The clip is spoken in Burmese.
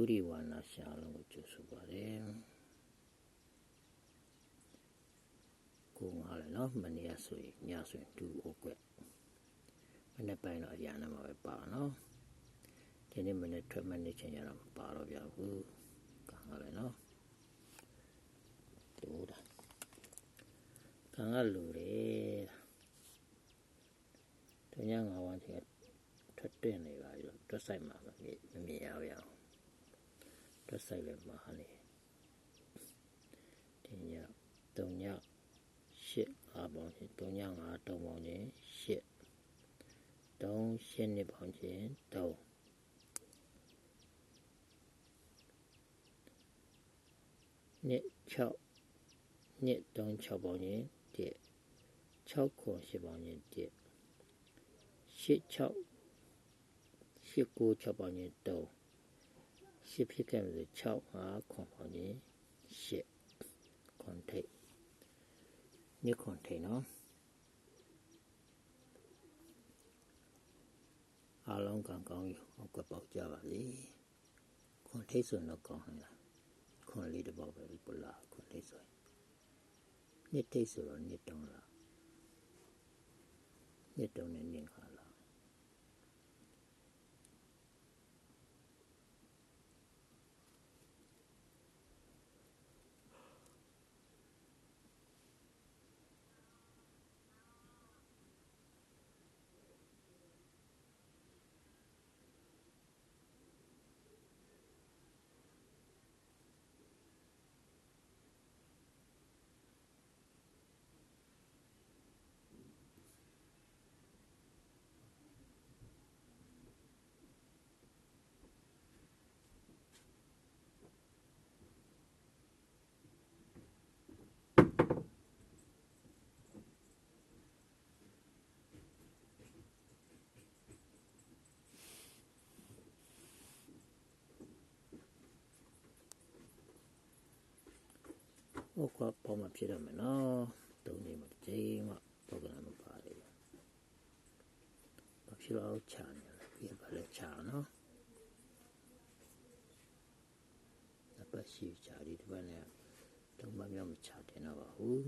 ဒုတိဝါနာရှာလုံးကိုကျုပ်ဆိုပါတယ်ကိုငါလည်းနော်မနေ့ကဆိုရင်ညဆိုရင်2အိုကွက်မနေ့ပိုင်းတော့အရာနာမှာပဲပါနော်ဒီနေ့မနေ့ထွက်မနေ့ချင်းရတော့မပါတော့ပြဘူးကံကလည်းနော်တူတာကံကလူတယ်တ냐ငါးဝန်းချင်းထွက်တင်နေပါပြီတော့တွက်ဆိုင်မှာမမြင်မမြင်ရပါဘူး တွက်ဆိုင်လည်းမှာနေဒီညတုံညရှစ်ငါးပေါင်းချင်းတုံညငါးတုံပေါင်းချင်းရှစ်တုံရှစ်နှစ်ပေါင်းချင်းတုံနှစ်6နှစ်တုံ6ပေါင်းချင်း1 6ခွန်8ပေါင်းချင်း1 8 6 8 9 6ပေါင်းချင်း3 8ဖြစ်ခဲ့မယ်ဆို6 5ခွန်ပေါင်းချင်း8ခွန်ထိတ်နှစ်ခွန်ထိတ်နော်အားလုံးကံကောင်းယူဟုတ်ကပေါက်ကြပါစေခွန်ထိတ်ဆိုတော့ကောင်းဟလားခွန်လေးတစ်ပေါက်ပဲပလာခွန်ထိတ်ဆိုနှစ်ထိတ်ဆိုတော့နှစ်တုံးလားနှစ်တုံးနဲ့နှစ်ခါလား ဟုတ်ကပေါ်မှာဖြစ်ရမယ်နော်တုံးနေမှာတစ်ချိန်မှပေါ်ကလာမပါလေဘာဖြစ်လို့ချာနေလဲပြပါလေချာနော်အပတ်ရှိချာဒီတစ်ပတ်နဲ့တုံးမမြောက်မချတင်တော့ပါဘူး